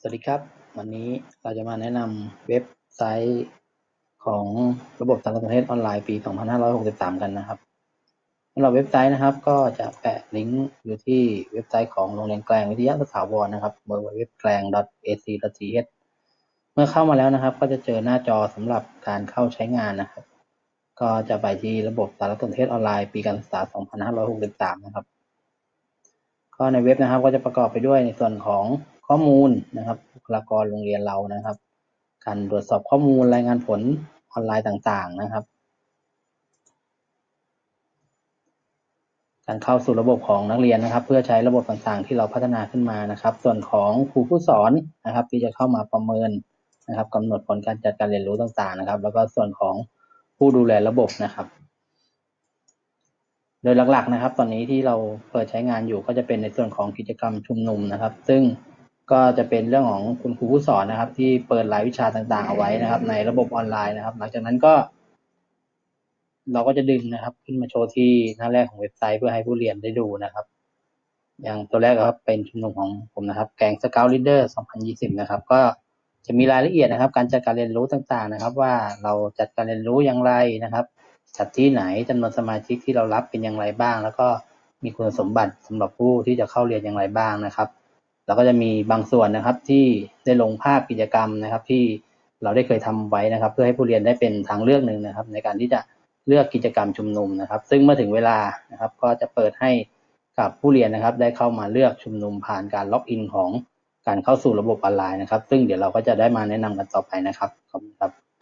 สวัสดีครับ วันนี้เราจะมาแนะนำเว็บไซต์ของระบบสารสนเทศออนไลน์ปี 2563 กันนะครับสำหรับเว็บไซต์นะครับ ก็จะแปะลิงก์อยู่ที่เว็บไซต์ของโรงเรียนแกลงวิทยาสถาวรนะครับ www. แกลง .ac.th เมื่อเข้ามาแล้วนะครับ ก็จะเจอหน้าจอสำหรับการเข้าใช้งานนะครับ ก็จะไปที่ระบบสารสนเทศออนไลน์ปีการศึกษา 2563 นะครับ ก็ในเว็บนะครับก็จะประกอบไปด้วยในส่วนของ ข้อมูลนะครับบุคลากรโรงเรียนเรานะครับ การตรวจสอบข้อมูลรายงานผลออนไลน์ต่างๆนะครับ การเข้าสู่ระบบของนักเรียนนะครับ เพื่อใช้ระบบต่างๆ ที่เราพัฒนาขึ้นมานะครับ ส่วนของครูผู้สอนนะครับ ที่จะเข้ามาประเมินนะครับกำหนดผลการจัดการเรียนรู้ต่างๆนะครับ แล้วก็ส่วนของผู้ดูแลระบบนะครับ โดยหลักๆนะครับ ตอนนี้ที่เราเปิดใช้งานอยู่ก็จะเป็นในส่วนของกิจกรรมชุมนุมนะครับ ซึ่ง ก็จะเป็นเรื่องของคุณครูผู้สอนนะครับ ที่เปิดรายวิชาต่างๆเอาไว้นะครับ ในระบบออนไลน์นะครับ หลังจากนั้นก็ เราก็จะดึงนะครับ ขึ้นมาโชว์ที่หน้าแรกของเว็บไซต์เพื่อให้ผู้เรียนได้ดูนะครับ อย่างตัวแรกครับเป็นชุมนุมของผมนะครับแกงสเกลลีดเดอร์2020 นะครับ ก็จะมีรายละเอียดนะครับ การจัดการเรียนรู้ต่างๆนะครับ ว่าเราจัดการเรียนรู้อย่างไรนะครับจัดที่ไหนจำนวนสมาชิกที่เรารับเป็นอย่างไรบ้าง แล้วก็มีคุณสมบัติสำหรับผู้ที่จะเข้าเรียนอย่างไรบ้างนะครับ แล้วก็จะมีบางส่วนนะครับที่ได้ลงภาพกิจกรรมนะครับ ที่เราได้เคยทำไว้นะครับ เพื่อให้ผู้เรียนได้เป็นทางเลือกหนึ่งนะครับ ในการที่จะเลือกกิจกรรมชุมนุมนะครับ ซึ่งเมื่อถึงเวลานะครับ ก็จะเปิดให้กับผู้เรียนนะครับ ได้เข้ามาเลือกชุมนุมผ่านการล็อกอินของการเข้าสู่ระบบออนไลน์นะครับ ซึ่งเดี๋ยวเราก็จะได้มาแนะนำกันต่อไปนะครับขอบคุณครับ